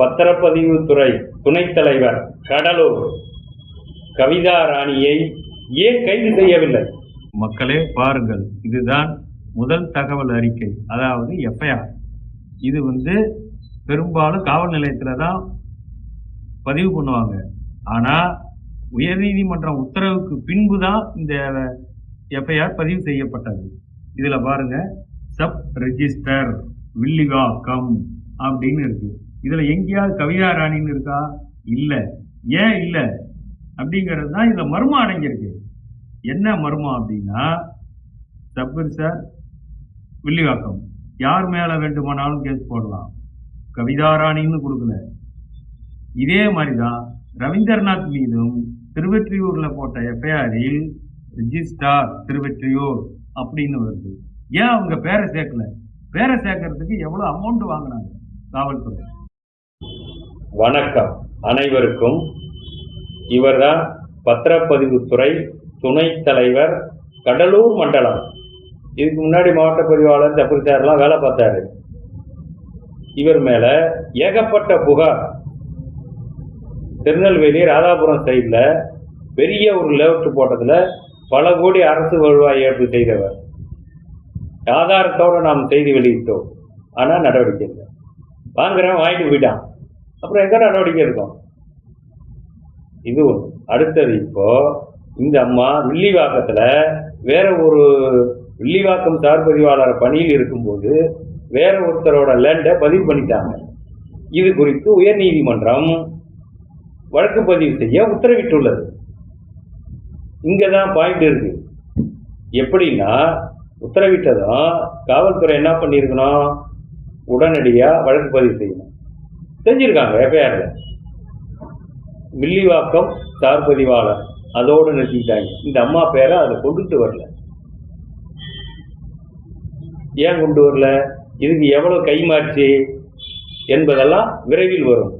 பத்திரப்பதிவுத்துறை துணைத் தலைவர் கடலூர். கவிதா ராணியை ஏன் கைது செய்யவில்லை? மக்களே பாருங்கள். இதுதான் முதல் தகவல் அறிக்கை. அதாவது எஃப்ஐஆர். இது வந்து பெரும்பாலும் காவல் நிலையத்தில் தான் பதிவு பண்ணுவாங்க. ஆனால் உயர்நீதிமன்றம் உத்தரவுக்கு பின்பு தான் இந்த எஃப்ஐஆர் பதிவு செய்யப்பட்டது. இதில் பாருங்கள் சப் ரெஜிஸ்டர் வில்லிவாக்கம் அப்படின்னு இருக்குது இதில் எங்கேயாவது கவிதா ராணின்னு இருக்கா? இல்லை. ஏன் இல்லை? அப்படிங்கிறது தான் இதில் மர்மம் அடங்கியிருக்கு. என்ன மர்மம் அப்படின்னா சப்பர் சார் வில்லிவாக்கம். யார் மேலே வேண்டுமானாலும் கேஸ் போடலாம். கவிதா ராணின்னு கொடுக்கல. இதே மாதிரி தான் ரவீந்திரநாத் மீதும் திருவெற்றியூரில் போட்ட எஃப்ஐஆரில் ரிஜிஸ்டார் திருவெற்றியூர் அப்படின்னு வருது. ஏன் அவங்க பேரை சேர்க்கல? பேரை சேர்க்கறதுக்கு எவ்வளோ அமௌண்ட் வாங்கினாங்க? காவல்துறை. வணக்கம். அனைவருக்கும் இவர்தான் பத்திரப்பதிவுத்துறை துணைத் தலைவர் கடலூர் மண்டலம். இதுக்கு முன்னாடி மாவட்ட பதிவாளர் தப்பிரிச்சாரெலாம் வேலை பார்த்தாரு. இவர் மேலே ஏகப்பட்ட புகார் திருநெல்வேலி ராதாபுரம் சைடில் பெரிய ஒரு லேவுட்டு போட்டதில் பல கோடி அரசு வருவாய் ஏற்பு செய்தவர். ஆதாரத்தோடு நாம் செய்தி வெளியிட்டோம். ஆனால் நடவடிக்கை இல்லை. வாங்குறேன் வாங்கிட்டு போயிட்டான். அப்புறம் எங்க நடவடிக்கை இருக்கும் இது ஒன்று அடுத்தது இப்போ இந்த அம்மா வில்லிவாக்கத்துல வேற ஒரு வில்லிவாக்கம் சார் பதிவாளர் பணியில் இருக்கும்போது வேற ஒருத்தரோட லேண்டை பதிவு பண்ணிட்டாங்க. இது குறித்து உயர்நீதிமன்றம் வழக்கு பதிவு செய்ய உத்தரவிட்டுள்ளது. இங்கே தான் பாயிண்ட் இருக்கு. எப்படின்னா உத்தரவிட்டதும் காவல்துறை என்ன பண்ணியிருக்கணும்? உடனடியாக வழக்கு பதிவு செய்யணும். செஞ்சிருக்காங்க எஃப்ஐஆரில் வில்லிவாக்கம் சார் பதிவாளர் அதோடு நிறுத்திக்கிட்டாங்க இந்த அம்மா பேரை அதில் கொண்டுட்டு வரல. ஏன் கொண்டு வரல? இதுக்கு எவ்வளோ கைமாச்சு என்பதெல்லாம் விரைவில் வரும்.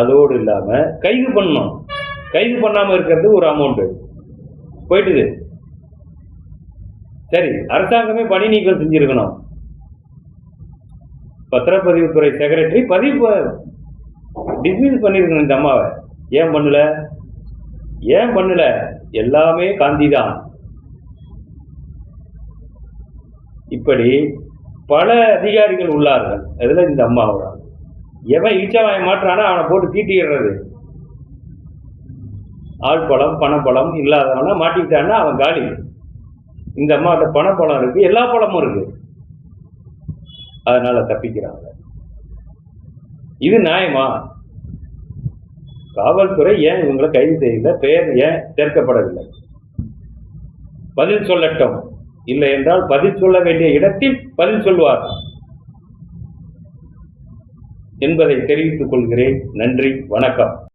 அதோடு இல்லாமல் கைது பண்ணணும். கைது பண்ணாமல் இருக்கிறது ஒரு அமௌண்ட்டு போயிட்டுது. சரி அரசாங்கமே பணி நீக்கம் செஞ்சுருக்கணும். பத்திரப்பதிவுத்துறை செக்ரட்டரி பதிவு டிஸ்மிஸ் பண்ணியிருக்கணும் இந்த அம்மாவை. ஏன் பண்ணல? ஏன் பண்ணல? எல்லாமே காந்தி தான் இப்படி பல அதிகாரிகள் உள்ளார்கள். அதில் இந்த அம்மாவோட. எவன் இழிச்சவாய மாற்றானா அவனை போட்டு தீட்டிடுறது. ஆள் பழம் பணப்பழம் இல்லாதவனா மாட்டிக்கிட்டான்னா அவன் காலி. இந்த அம்மாட்ட பணப்பழம் இருக்கு எல்லா பழமும் இருக்கு. அதனால தப்பிக்கிறாங்க. இது நியாயமா? காவல்துறை ஏன் இவங்களை கைது செய்யல? பெயர் ஏன் சேர்க்கப்படவில்லை? பதில் சொல்லட்டும். இல்லை என்றால் பதில் சொல்ல வேண்டிய இடத்தில் பதில் சொல்வார். என்பதை தெரிவித்துக் கொள்கிறேன். நன்றி. வணக்கம்.